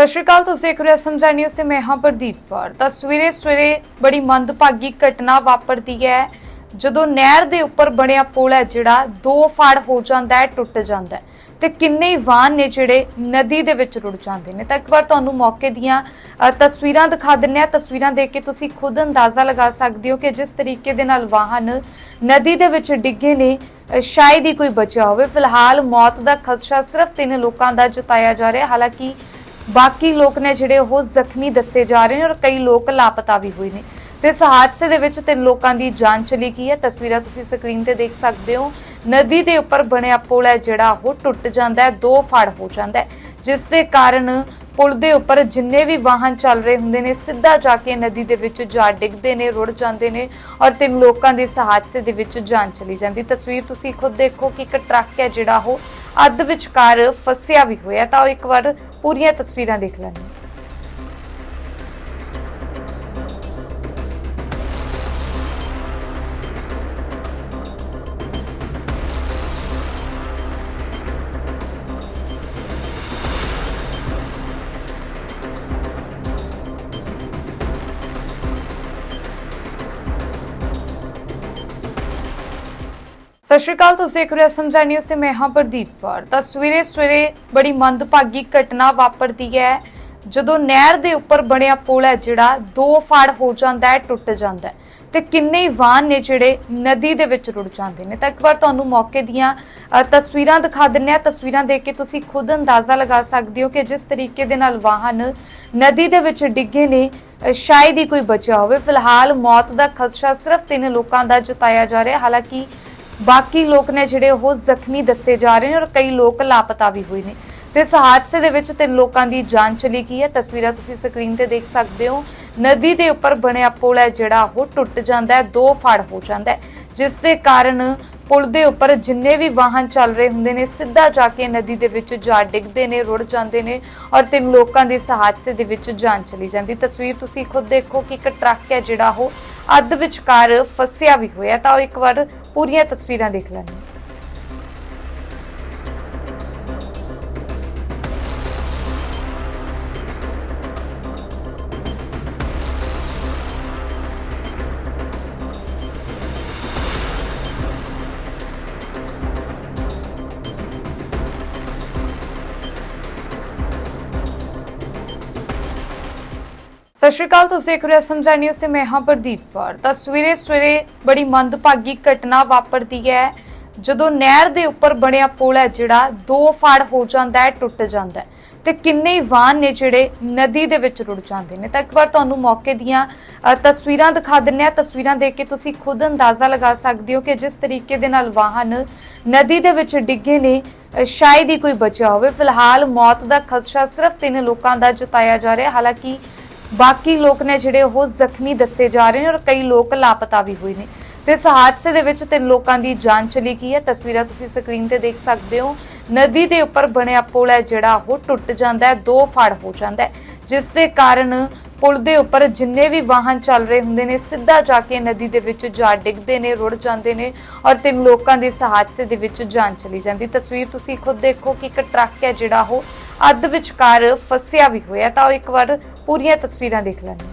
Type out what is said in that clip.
ਸਤਿ ਸ਼੍ਰੀ ਅਕਾਲ, ਤੁਸੀਂ ਦੇਖ ਰਹੇ ਹੋ ਸਮਝਾ ਨਿਊਜ਼ ਤੇ ਮੈਂ ਹਾਂ ਪ੍ਰਦੀਪ ਕੌਰ। ਤਾਂ ਸਵੇਰੇ ਸਵੇਰੇ ਬੜੀ ਮੰਦਭਾਗੀ ਘਟਨਾ ਵਾਪਰਦੀ ਹੈ। ਜਦੋਂ ਨਹਿਰ ਦੇ ਉੱਪਰ ਬਣਿਆ ਪੁਲ ਹੈ ਜਿਹੜਾ, ਦੋ ਫਾੜ ਹੋ ਜਾਂਦਾ ਹੈ, ਟੁੱਟ ਜਾਂਦਾ ਹੈ। ਤੇ ਕਿੰਨੇ ਵਾਹਨ ਨੇ ਜਿਹੜੇ ਨਦੀ ਦੇ ਵਿੱਚ ਰੁੜ ਜਾਂਦੇ ਨੇ। ਤਾਂ ਇੱਕ ਵਾਰ ਤੁਹਾਨੂੰ ਮੌਕੇ ਦੀਆਂ ਤਸਵੀਰਾਂ ਦਿਖਾ ਦਿੰਨੇ ਆ ਤਸਵੀਰਾਂ ਦੇਖ ਕੇ ਤੁਸੀਂ ਖੁਦ ਅੰਦਾਜ਼ਾ ਲਗਾ ਸਕਦੇ ਹੋ ਕਿ ਜਿਸ ਤਰੀਕੇ ਦੇ ਨਾਲ ਵਾਹਨ ਨਦੀ ਦੇ ਵਿੱਚ ਡਿੱਗੇ ਨੇ ਸ਼ਾਇਦ ਹੀ ਕੋਈ ਬਚਿਆ ਹੋਵੇ। ਫਿਲਹਾਲ ਮੌਤ ਦਾ ਖਦਸ਼ਾ ਸਿਰਫ ਤਿੰਨ ਲੋਕਾਂ ਦਾ ਜਤਾਇਆ ਜਾ ਰਿਹਾ। ਹਾਲਾਂਕਿ ਬਾਕੀ ਲੋਕ ਨੇ ਜਿਹੜੇ ਉਹ ਜ਼ਖਮੀ ਦੱਸੇ ਜਾ ਰਹੇ ਨੇ ਔਰ ਕਈ ਲੋਕ ਲਾਪਤਾ ਵੀ ਹੋਏ ਨੇ। ਤੇ ਇਸ ਹਾਦਸੇ ਦੇ ਵਿੱਚ ਤਿੰਨ ਲੋਕਾਂ ਦੀ ਜਾਨ ਚਲੀ ਗਈ ਹੈ। ਤਸਵੀਰਾਂ ਤੁਸੀਂ ਸਕਰੀਨ ਤੇ ਦੇਖ ਸਕਦੇ ਹੋ। ਨਦੀ ਦੇ ਉੱਪਰ ਬਣਿਆ ਪੁਲ ਹੈ ਜਿਹੜਾ ਉਹ ਟੁੱਟ ਜਾਂਦਾ ਹੈ, ਦੋ ਫੜ ਹੋ ਜਾਂਦਾ ਹੈ। ਜਿਸ ਦੇ ਕਾਰਨ ਪੁਲ ਦੇ ਉੱਪਰ ਜਿੰਨੇ ਵੀ ਵਾਹਨ ਚੱਲ ਰਹੇ ਹੁੰਦੇ ਨੇ, ਸਿੱਧਾ ਜਾ ਕੇ ਨਦੀ ਦੇ ਵਿੱਚ ਜਾ ਡਿੱਗਦੇ ਨੇ, ਰੁੜ ਜਾਂਦੇ ਨੇ ਔਰ ਤਿੰਨ ਲੋਕਾਂ ਦੀ ਇਸ ਹਾਦਸੇ ਦੇ ਵਿੱਚ ਜਾਨ ਚਲੀ ਜਾਂਦੀ। ਤਸਵੀਰ ਤੁਸੀਂ ਖੁਦ ਦੇਖੋ ਕਿ ਇੱਕ ਟਰੱਕ ਹੈ ਜਿਹੜਾ ਉਹ ਅੱਧ ਵਿਚਕਾਰ ਫਸਿਆ ਵੀ ਹੋਇਆ ਤਾਂ ਉਹ ਇੱਕ ਵਾਰ ਪੂਰੀਆਂ ਤਸਵੀਰਾਂ ਦੇਖ ਲੈਣੀ ਸਤਿ ਸ਼੍ਰੀ ਅਕਾਲ, ਤੁਸੀਂ ਦੇਖ ਰਹੇ ਹੋ ਸਮਝਾ ਨਿਊਜ਼ ਤੇ ਮੈਂ ਹਾਂ ਪ੍ਰਦੀਪ ਕੌਰ। ਤਾਂ ਸਵੇਰੇ ਸਵੇਰੇ ਬੜੀ ਮੰਦਭਾਗੀ ਘਟਨਾ ਵਾਪਰਦੀ ਹੈ। ਜਦੋਂ ਨਹਿਰ ਦੇ ਉੱਪਰ ਬਣਿਆ ਪੁਲ ਹੈ ਜਿਹੜਾ, ਦੋ ਫਾੜ ਹੋ ਜਾਂਦਾ ਹੈ, ਟੁੱਟ ਜਾਂਦਾ ਹੈ। ਤੇ ਕਿੰਨੇ ਵਾਹਨ ਨੇ ਜਿਹੜੇ ਨਦੀ ਦੇ ਵਿੱਚ ਰੁੜ ਜਾਂਦੇ ਨੇ। ਤਾਂ ਇੱਕ ਵਾਰ ਤੁਹਾਨੂੰ ਮੌਕੇ ਦੀਆਂ ਤਸਵੀਰਾਂ ਦਿਖਾ ਦਿੰਨੇ ਆ ਤਸਵੀਰਾਂ ਦੇਖ ਕੇ ਤੁਸੀਂ ਖੁਦ ਅੰਦਾਜ਼ਾ ਲਗਾ ਸਕਦੇ ਹੋ ਕਿ ਜਿਸ ਤਰੀਕੇ ਦੇ ਨਾਲ ਵਾਹਨ ਨਦੀ ਦੇ ਵਿੱਚ ਡਿੱਗੇ ਨੇ ਸ਼ਾਇਦ ਹੀ ਕੋਈ ਬਚਿਆ ਹੋਵੇ। ਫਿਲਹਾਲ ਮੌਤ ਦਾ ਖਦਸ਼ਾ ਸਿਰਫ ਤਿੰਨ ਲੋਕਾਂ ਦਾ ਜਤਾਇਆ ਜਾ ਰਿਹਾ। ਹਾਲਾਂਕਿ ਬਾਕੀ ਲੋਕ ਨੇ ਜਿਹੜੇ ਉਹ ਜ਼ਖਮੀ ਦੱਸੇ ਜਾ ਰਹੇ ਨੇ ਔਰ ਕਈ ਲੋਕ ਲਾਪਤਾ ਵੀ ਹੋਏ ਨੇ। ਤੇ ਇਸ ਹਾਦਸੇ ਦੇ ਵਿੱਚ ਤਿੰਨ ਲੋਕਾਂ ਦੀ ਜਾਨ ਚਲੀ ਗਈ ਹੈ। ਤਸਵੀਰਾਂ ਤੁਸੀਂ ਸਕਰੀਨ ਤੇ ਦੇਖ ਸਕਦੇ ਹੋ। ਨਦੀ ਦੇ ਉੱਪਰ ਬਣਿਆ ਪੁਲ ਹੈ, ਜਿਹੜਾ ਉਹ ਟੁੱਟ ਜਾਂਦਾ ਹੈ, ਦੋ ਫੜ ਹੋ ਜਾਂਦਾ ਹੈ। ਜਿਸ ਦੇ ਕਾਰਨ ਪੁਲ ਦੇ ਉੱਪਰ ਜਿੰਨੇ ਵੀ ਵਾਹਨ ਚੱਲ ਰਹੇ ਹੁੰਦੇ ਨੇ, ਸਿੱਧਾ ਜਾ ਕੇ ਨਦੀ ਦੇ ਵਿੱਚ ਜਾ ਡਿੱਗਦੇ ਨੇ, ਰੁੜ ਜਾਂਦੇ ਨੇ ਔਰ ਤਿੰਨ ਲੋਕਾਂ ਦੀ ਇਸ ਹਾਦਸੇ ਦੇ ਵਿੱਚ ਜਾਨ ਚਲੀ ਜਾਂਦੀ। ਤਸਵੀਰ ਤੁਸੀਂ ਖੁਦ ਦੇਖੋ ਕਿ ਇੱਕ ਟਰੱਕ ਹੈ ਜਿਹੜਾ ਉਹ ਅੱਧ ਵਿਚਕਾਰ ਫਸਿਆ ਵੀ ਹੋਇਆ ਤਾਂ ਉਹ ਇੱਕ ਵਾਰ ਪੂਰੀਆਂ ਤਸਵੀਰਾਂ ਦੇਖ ਲੈਣੀ ਸਤਿ ਸ਼੍ਰੀ ਅਕਾਲ, ਤੁਸੀਂ ਦੇਖ ਰਹੇ ਹੋ ਸਮਝਾ ਨਿਊਜ਼ ਤੇ ਮੈਂ ਹਾਂ ਪ੍ਰਦੀਪ ਕੌਰ। ਤਾਂ ਸਵੇਰੇ ਸਵੇਰੇ ਬੜੀ ਮੰਦਭਾਗੀ ਘਟਨਾ ਵਾਪਰਦੀ ਹੈ। ਜਦੋਂ ਨਹਿਰ ਦੇ ਉੱਪਰ ਬਣਿਆ ਪੁਲ ਹੈ ਜਿਹੜਾ, ਦੋ ਫਾੜ ਹੋ ਜਾਂਦਾ ਹੈ, ਟੁੱਟ ਜਾਂਦਾ ਹੈ। ਤੇ ਕਿੰਨੇ ਹੀ ਵਾਹਨ ਨੇ ਜਿਹੜੇ ਨਦੀ ਦੇ ਵਿੱਚ ਰੁੜ ਜਾਂਦੇ ਨੇ। ਤਾਂ ਇੱਕ ਵਾਰ ਤੁਹਾਨੂੰ ਮੌਕੇ ਦੀਆਂ ਤਸਵੀਰਾਂ ਦਿਖਾ ਦਿੰਨੇ ਆ ਤਸਵੀਰਾਂ ਦੇਖ ਕੇ ਤੁਸੀਂ ਖੁਦ ਅੰਦਾਜ਼ਾ ਲਗਾ ਸਕਦੇ ਹੋ ਕਿ ਜਿਸ ਤਰੀਕੇ ਦੇ ਨਾਲ ਵਾਹਨ ਨਦੀ ਦੇ ਵਿੱਚ ਡਿੱਗੇ ਨੇ ਸ਼ਾਇਦ ਹੀ ਕੋਈ ਬਚਿਆ ਹੋਵੇ। ਫਿਲਹਾਲ ਮੌਤ ਦਾ ਖਦਸ਼ਾ ਸਿਰਫ ਤਿੰਨ ਲੋਕਾਂ ਦਾ ਜਤਾਇਆ ਜਾ ਰਿਹਾ। ਹਾਲਾਂਕਿ ਬਾਕੀ ਲੋਕ ਨੇ ਜਿਹੜੇ ਉਹ ਜ਼ਖਮੀ ਦੱਸੇ ਜਾ ਰਹੇ ਨੇ ਔਰ ਕਈ ਲੋਕ ਲਾਪਤਾ ਵੀ ਹੋਏ ਨੇ। ਤੇ ਇਸ ਹਾਦਸੇ ਦੇ ਵਿੱਚ ਤਿੰਨ ਲੋਕਾਂ ਦੀ ਜਾਨ ਚਲੀ ਗਈ ਹੈ। ਤਸਵੀਰਾਂ ਤੁਸੀਂ ਸਕਰੀਨ ਤੇ ਦੇਖ ਸਕਦੇ ਹੋ। ਨਦੀ ਦੇ ਉੱਪਰ ਬਣਿਆ ਪੁਲ ਹੈ ਜਿਹੜਾ ਉਹ ਟੁੱਟ ਜਾਂਦਾ ਹੈ, ਦੋ ਫੜ ਹੋ ਜਾਂਦਾ ਹੈ। ਜਿਸ ਦੇ ਕਾਰਨ ਪੁਲ ਦੇ ਉੱਪਰ ਜਿੰਨੇ ਵੀ ਵਾਹਨ ਚੱਲ ਰਹੇ ਹੁੰਦੇ ਨੇ, ਸਿੱਧਾ ਜਾ ਕੇ ਨਦੀ ਦੇ ਵਿੱਚ ਜਾ ਡਿੱਗਦੇ ਨੇ, ਰੁੜ ਜਾਂਦੇ ਨੇ ਔਰ ਤਿੰਨ ਲੋਕਾਂ ਦੀ ਇਸ ਹਾਦਸੇ ਦੇ ਵਿੱਚ ਜਾਨ ਚਲੀ ਜਾਂਦੀ। ਤਸਵੀਰ ਤੁਸੀਂ ਖੁਦ ਦੇਖੋ ਕਿ ਇੱਕ ਟਰੱਕ ਹੈ ਜਿਹੜਾ ਉਹ ਅੱਧ ਵਿਚਕਾਰ ਫਸਿਆ ਵੀ ਹੋਇਆ ਤਾਂ ਉਹ ਇੱਕ ਵਾਰ ਪੂਰੀਆਂ ਤਸਵੀਰਾਂ ਦੇਖ ਲੈਣੀ